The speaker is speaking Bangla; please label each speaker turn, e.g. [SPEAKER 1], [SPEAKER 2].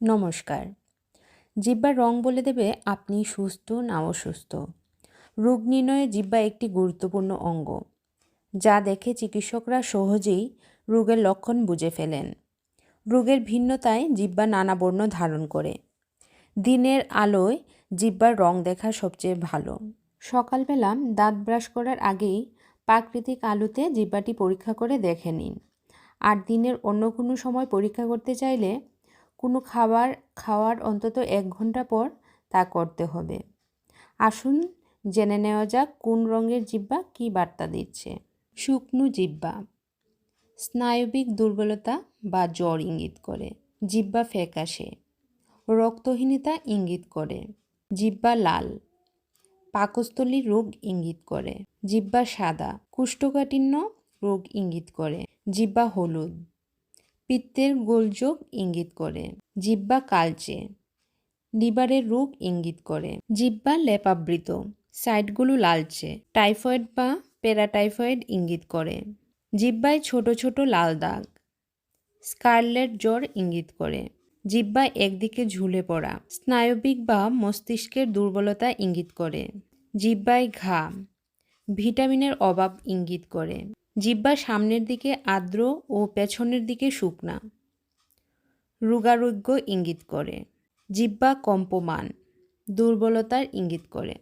[SPEAKER 1] নমস্কার। জিব্বার রং বলে দেবে আপনি সুস্থ না অসুস্থ। রোগ নির্ণয়ে জিব্বা একটি গুরুত্বপূর্ণ অঙ্গ, যা দেখে চিকিৎসকরা সহজেই রোগের লক্ষণ বুঝে ফেলেন। রোগের ভিন্নতায় জিহ্বা নানা বর্ণ ধারণ করে। দিনের আলোয় জিব্বার রং দেখা সবচেয়ে ভালো। সকালবেলা দাঁত ব্রাশ করার আগেই প্রাকৃতিক আলোতে জিহ্বাটি পরীক্ষা করে দেখে নিন। আর দিনের অন্য কোনো সময় পরীক্ষা করতে চাইলে কোনো খাবার খাওয়ার অন্তত এক ঘণ্টা পর তা করতে হবে। আসুন জেনে নেওয়া যাক কোন রঙের জিব্বা কী বার্তা দিচ্ছে। শুকনো জিব্বা স্নায়বিক দুর্বলতা বা জ্বর ইঙ্গিত করে। জিব্বা ফ্যাকাশে। রক্তহীনতা ইঙ্গিত করে। জিব্বা লাল। পাকস্থলী রোগ ইঙ্গিত করে। জিব্বা সাদা। কুষ্ঠকাঠিন্য রোগ ইঙ্গিত করে। জিব্বা হলুদ। পিত্তের গোলযোগ ইঙ্গিত করে। জিব্বা কালচে। লিভারের রোগ ইঙ্গিত করে। জিব্বা লেপাবৃত। সাইডগুলো লালচে। টাইফয়েড বা প্যারাটাইফয়েড ইঙ্গিত করে। জিব্বায় ছোট ছোট লাল দাগ। স্কারলেট জ্বর ইঙ্গিত করে। জিব্বায় একদিকে ঝুলে পড়া। স্নায়বিক বা মস্তিষ্কের দুর্বলতা ইঙ্গিত করে। জিব্বায় ঘা। ভিটামিনের অভাব ইঙ্গিত করে। জিব্বা সামনের দিকে আর্দ্র ও পেছনের দিকে শুকনা। রোগারোগ্য ইঙ্গিত করে। জিব্বা কম্পমান, দুর্বলতার ইঙ্গিত করে।